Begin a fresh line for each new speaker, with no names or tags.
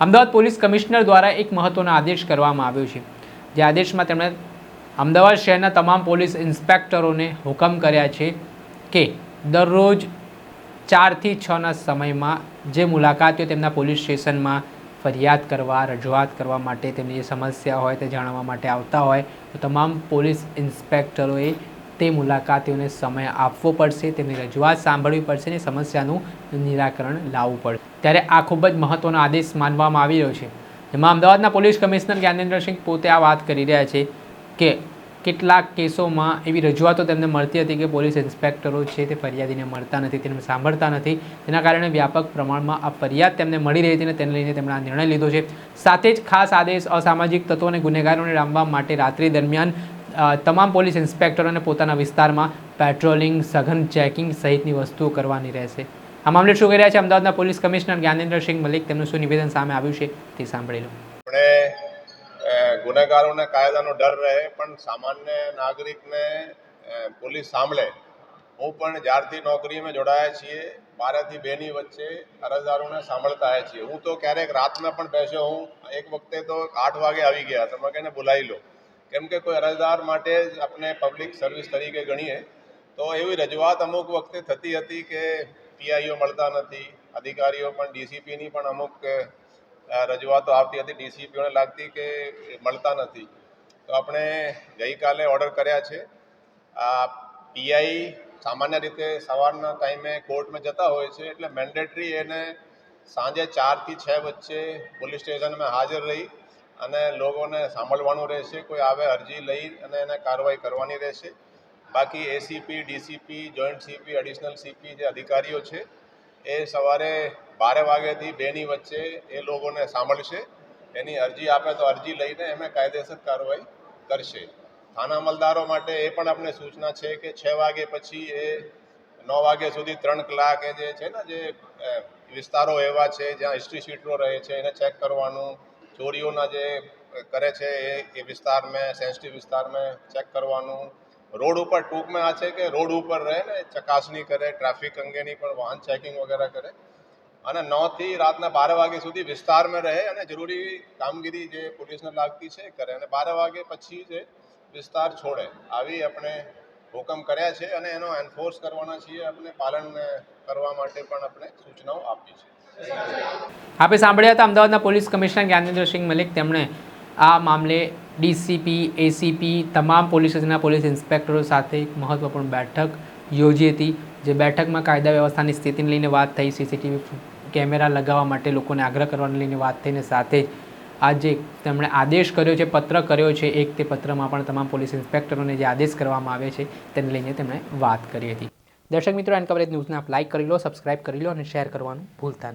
Ahmedabad police commissioner દ્વારા એક મહત્વનો આદેશ કરવામાં આવ્યો છે. જે આદેશમાં તેમણે અમદાવાદ શહેરના તમામ પોલીસ ઇન્સ્પેક્ટરોને હુકમ કર્યા છે કે દરરોજ ચારથી છના સમયમાં જે મુલાકાતીઓ તેમના પોલીસ સ્ટેશનમાં ફરિયાદ કરવા, રજૂઆત કરવા માટે તેમની જે સમસ્યા હોય તે જાણવા માટે આવતા હોય, તો તમામ પોલીસ ઇન્સ્પેક્ટરોએ તે મુલાકાતીઓને સમય આપવો પડશે, તેમની રજૂઆત સાંભળવી પડશે અને સમસ્યાનું નિરાકરણ લાવવું પડશે. ત્યારે આ ખૂબ જ મહત્ત્વનો આદેશ માનવામાં આવી રહ્યો છે. જેમાં અમદાવાદના પોલીસ કમિશનર જ્ઞાનેન્દ્રસિંહ પોતે આ વાત કરી રહ્યા છે કે કેટલાક કેસોમાં એવી રજૂઆતો તેમને મળતી હતી કે પોલીસ ઇન્સ્પેક્ટરો છે તે ફરિયાદીને મળતા નથી, તેમને સાંભળતા નથી. તેના કારણે વ્યાપક પ્રમાણમાં આ ફરિયાદ તેમને મળી રહી હતી અને તેને લઈને તેમણે આ નિર્ણય લીધો છે. સાથે જ ખાસ આદેશ અસામાજિક તત્વો અને ગુનેગારોને રામવા માટે રાત્રિ દરમિયાન તમામ પોલીસ ઇન્સ્પેક્ટરોને પોતાના વિસ્તારમાં પેટ્રોલિંગ, સઘન ચેકિંગ સહિતની વસ્તુઓ કરવાની રહેશે. આ મામલે શું કરી રહ્યા છે અમદાવાદના પોલીસ કમિશનર જ્ઞાનેન્દ્રસિંહ મલિક? તેમનું શું નિવેદન સામે આવ્યું છે તે સાંભળી લો.
આપણે ગુનેગારોને કાયદાનો ડર રહે, પણ સામાન્ય નાગરિકને પોલીસ સાંભળે. હું પણ જ્યારથી નોકરીમાં જોડાયા છીએ, બારથી બેની વચ્ચે અરજદારોને સાંભળતા આવ્યા છીએ. હું તો ક્યારેક રાતના પણ બેસ્યો હું એક વખતે તો આઠ વાગે આવી ગયા તમે કહીને બોલાવી લો. કેમ કે કોઈ અરજદાર માટે જ આપણે પબ્લિક સર્વિસ તરીકે ગણીએ, તો એવી રજૂઆત અમુક વખતે થતી હતી કે પીઆઈઓ મળતા નથી, અધિકારીઓ પણ ડીસીપીની પણ અમુક રજૂઆતો આવતી હતી ડીસીપીઓને લાગતી કે મળતા નથી. તો આપણે ગઈકાલે ઓર્ડર કર્યા છે. આ પીઆઈ સામાન્ય રીતે સવારના ટાઈમે કોર્ટમાં જતા હોય છે, એટલે મેન્ડેટરી એને સાંજે ચારથી છ વચ્ચે પોલીસ સ્ટેશનમાં હાજર રહી. અને લોકોને સાંભળવાનું રહેશે, કોઈ આવે અરજી લઈ અને એને કાર્યવાહી કરવાની રહેશે. બાકી ACP DCP joint CP additional CP જે અધિકારીઓ છે, એ સવારે બારે વાગ્યાથી બેની વચ્ચે એ લોકોને સાંભળશે. એની અરજી આપે તો અરજી લઈને એમને કાયદેસર કાર્યવાહી કરશે. થાના અમલદારો માટે એ પણ આપણે સૂચના છે કે છ વાગે પછી એ નવ વાગ્યા સુધી ત્રણ કલાક એ જે છે ને જે વિસ્તારો એવા છે જ્યાં હિસ્ટ્રી શીટરો રહે છે, એને ચેક કરવાનું ચોરીઓના જે કરે છે એ એ વિસ્તારમાં સેન્સિટિવ વિસ્તારમાં ચેક કરવાનું. રોડ ઉપર ટૂંકમાં આ છે કે રોડ ઉપર રહે ને, ચકાસણી કરે, ટ્રાફિક અંગેની પણ વાહન ચેકિંગ વગેરે કરે. અને નવથી રાતના બાર વાગ્યા સુધી વિસ્તારમાં રહે અને જરૂરી કામગીરી જે પોલીસને લાગતી છે કરે. અને બાર વાગે પછી જે વિસ્તાર છોડે. આવી આપણે હુકમ કર્યા છે અને એનો એન્ફોર્સ કરવાના છીએ. આપણે પાલન કરવા માટે પણ આપણે સૂચનાઓ આપી છે.
આપણે સાંભળ્યા હતા અમદાવાદના પોલીસ કમિશનર જ્ઞાનેન્દ્રસિંહ મલિક. તેમણે આ મામલે ડીસીપી, એસીપી, તમામ પોલીસ સ્ટેશનના પોલીસ ઇન્સ્પેક્ટરો સાથે એક મહત્વપૂર્ણ બેઠક યોજી હતી, જે બેઠકમાં કાયદા વ્યવસ્થાની સ્થિતિને લઈને વાત થઈ, સીસીટીવી કેમેરા લગાવવા માટે લોકોને આગ્રહ કરવાને લઈને વાત થઈને સાથે જ આ તેમણે આદેશ કર્યો છે, પત્ર કર્યો છે, એક તે પત્રમાં પણ તમામ પોલીસ ઇન્સ્પેક્ટરોને જે આદેશ કરવામાં આવે છે, તેને લઈને તેમણે વાત કરી હતી. દર્શક મિત્રો, એન કવરેજ ન્યૂઝને આપ લાઇક કરી લો, સબસ્ક્રાઇબ કરી લો અને શેર કરવાનું ભૂલતા નહીં